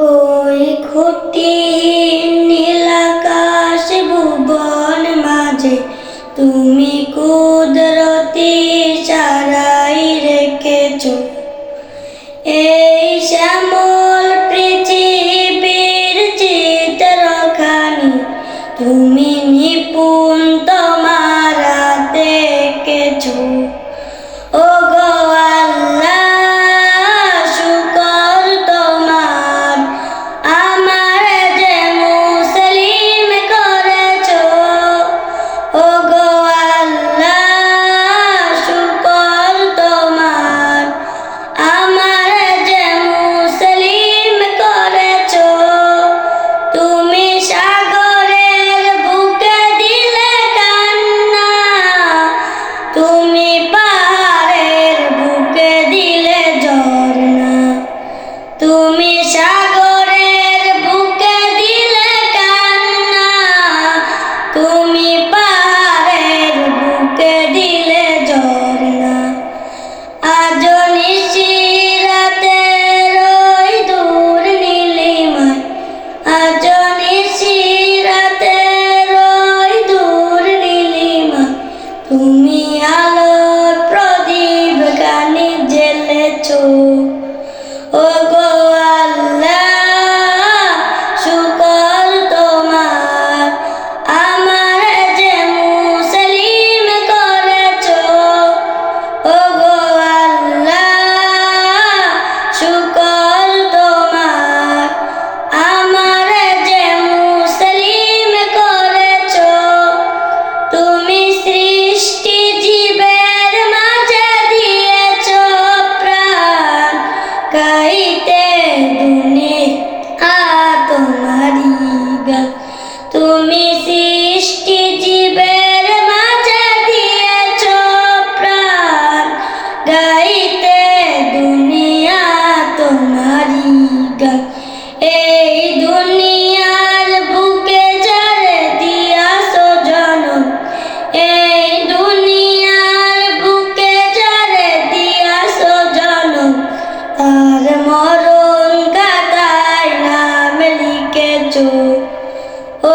ওই খুঁটি নীলাকাশ ভুবন মাঝে, তুমি কুদরতি সারাই রেখেছ। এই শ্যামল পৃথিবীর চিত্রখানি, তুমি নিপুণ আলোর প্রদীপ গানে জেলেছো চোখ ও